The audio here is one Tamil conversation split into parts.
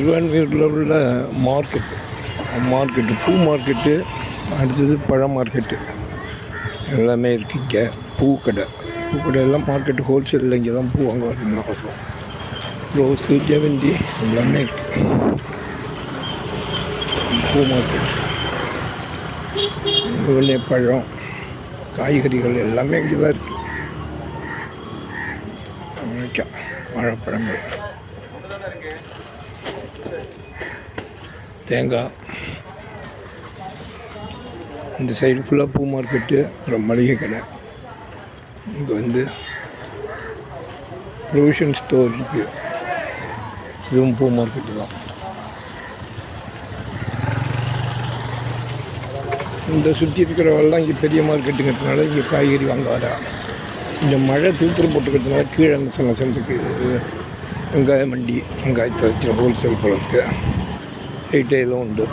திருவான்மையூரில் உள்ள மார்க்கெட் மார்க்கெட்டு பூ மார்க்கெட்டு அடுத்தது பழ மார்க்கெட்டு எல்லாமே இருக்குது இங்கே. பூக்கடை. பூக்கடை எல்லாம் மார்க்கெட்டு ஹோல்சேலில் இங்கே தான் பூ வாங்க வரணும் ரோஸு ஜெவந்தி எல்லாமே இருக்குது பூ மார்க்கெட் உடனே பழம் காய்கறிகள் எல்லாமே இங்கே தான் இருக்குது வாழைப்பழங்கள். தேங்காய். இந்த சைடு ஃபுல்லாக பூ மார்க்கெட்டு அப்புறம் மளிகை கடை. இங்கே வந்து ப்ரொவிஷன் ஸ்டோர் இருக்குது இதுவும் பூ மார்க்கெட்டு தான். இந்த சுற்றி இருக்கிறவெல்லாம் இங்கே பெரிய மார்க்கெட்டுங்கிறதுனால இங்கே காய்கறி வாங்க வர இந்த மழை தூத்துரு போட்டுக்கிறதுனால கீழே அந்த சில இருக்குது வெங்காய மண்டி வெங்காயத்தை வச்சு ஹோல்சேல் போல இருக்கு ரீட்டெயிலும் உண்டு.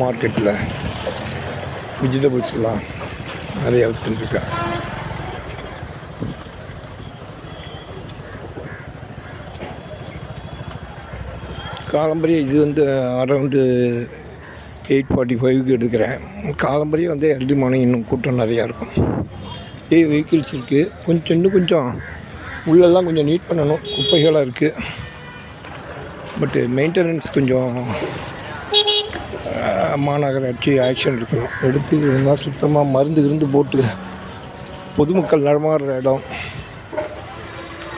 மார்க்கெட்டில் வெஜிடபிள்ஸ்லாம் நிறைய விற்றுருக்கா காலம்பரிய இது வந்து அரௌண்டு எயிட் ஃபார்ட்டி ஃபைவ்க்கு எடுக்கிறேன். காலம்பரிய வந்து எர்லி மார்னிங் இன்னும் கூட்டம் நிறையா இருக்கும். ஏ வெஹிக்கிள்ஸ் இருக்குது கொஞ்சம் இன்னும் கொஞ்சம். உள்ளெல்லாம் கொஞ்சம் நீட் பண்ணணும். குப்பைகளாக இருக்குது பட்டு மெயின்டெனன்ஸ் கொஞ்சம் மாநகராட்சி ஆக்ஷன் எடுக்கணும் எடுத்து இருந்தால் சுத்தமாக மருந்து இருந்து போட்டு பொதுமக்கள் நடமாடுற இடம்.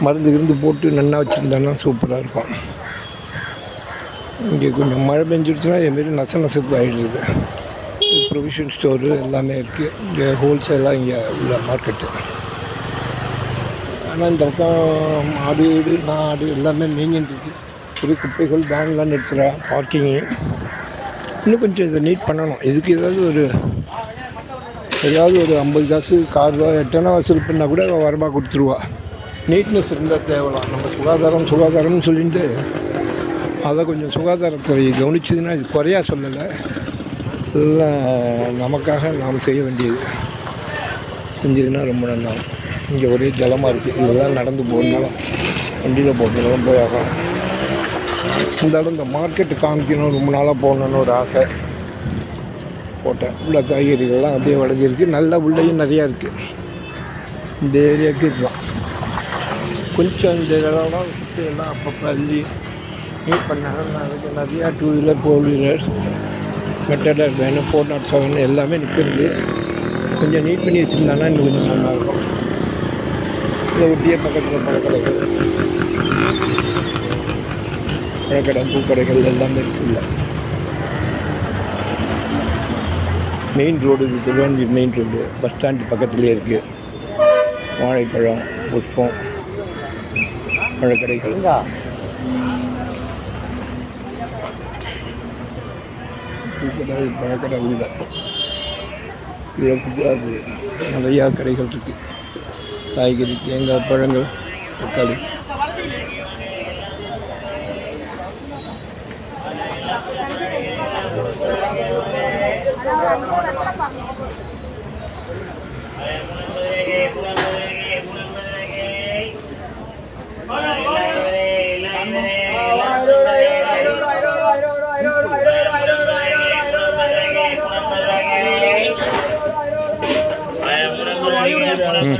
மருந்து இருந்து போட்டு நல்லா வச்சுருந்தாங்கன்னா சூப்பராக இருக்கும். இங்கே கொஞ்சம் மழை பெஞ்சிடுச்சுன்னா இதுமாரி நச நசப்பு ஆகிடுது ப்ரொவிஷன் ஸ்டோரு எல்லாமே இருக்குது இங்கே ஹோல்சேலாக இங்கே உள்ள மார்க்கெட்டு ஆனால் இந்த பக்கம் ஆடு வீடு ஆடு எல்லாமே மேய்ஞ்சிட்டு பெரிய குப்பைகள் வேன்லாம் நிறுத்துகிறா பார்க்கிங்கு இன்னும் கொஞ்சம் இதை நீட் பண்ணணும். இதுக்கு ஏதாவது ஒரு ஏதாவது ஒரு ஐம்பது காசு கார் ரூபா எட்டனா வசூல் பண்ணால் கூட அவ வரமா கொடுத்துருவா. நீட்னஸ் இருந்தால் தேவலாம். நம்ம சுகாதாரம் சுகாதாரம்னு சொல்லிட்டு அதை கொஞ்சம் சுகாதாரத்துறை கவனிச்சதுன்னா இது குறையா சொல்லலை. இதெல்லாம் நமக்காக நாம் செய்ய வேண்டியது. செஞ்சதுன்னா ரொம்ப நல்லா இங்கே ஒரே ஜலமாக இருக்குது இதெல்லாம் நடந்து போகணுனாலும் வண்டியில் போகிறதுனாலும் போய் ஆகலாம் இந்த இடம் இந்த மார்க்கெட்டு காமிக்கணும் ரொம்ப நாளாக போகணுன்னு ஒரு ஆசை. போட்டேன். உள்ள காய்கறிகள்லாம் அப்படியே விளைஞ்சிருக்கு. நல்லா உள்ளேயும் நிறையா இருக்குது இந்த ஏரியாவுக்கு இதுதான். கொஞ்சம் இந்த இடம்லாம் சுற்றி எல்லாம் அப்பப்போ அள்ளி நீட் பண்ணாங்கன்னா அதுக்கு நிறையா two wheeler four wheeler Matador வேணும் ஃபோர் நாட் செவன் எல்லாமே நிற்கிறது. கொஞ்சம் நீட் பண்ணி வச்சுருந்தாங்கன்னா இன்னும் கொஞ்சம் நல்லாயிருக்கும் இதை ஒட்டிய பக்கத்தில் பழக்கடைகள் பழக்கடை பூக்கடைகள் எல்லாமே இருக்குல்ல. மெயின் ரோடு இது Thiruvanmur main road bus stand பக்கத்துலேயே இருக்குது வாழைப்பழம் புஷ்பம் பழக்கடைகள். பூக்கடை பழக்கடை உள்ள. இதற்கு அது நிறையா கடைகள் இருக்குது காய்கறி தேங்காய் பழங்கள் தக்காளி ஏய் இதெல்லாம்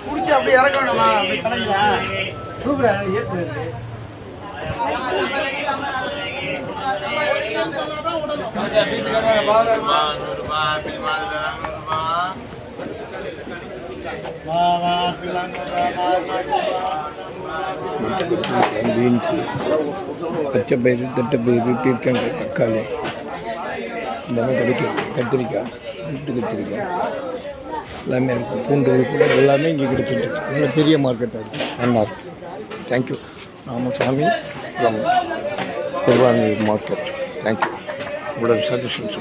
புடிச்சு அப்படியே இறக்க வேணுமா அப்படி பீன்ஸு பச்சை பயிறு தட்டைப்பயிறு பீர்க்கங்காய் தக்காளி எல்லாமே கிடைக்கும் கத்திரிக்காய் வீட்டு கத்திரிக்காய். எல்லாமே இருக்கும் பூண்டு கூட எல்லாமே இங்கே கிடைச்சிட்டு இருக்கு. நல்ல பெரிய மார்க்கெட்டாக இருக்குது நல்லா இருக்கு. Thank you Ramasamy from Thiruvarur market thank you உங்களோட சஜஷன்ஸ்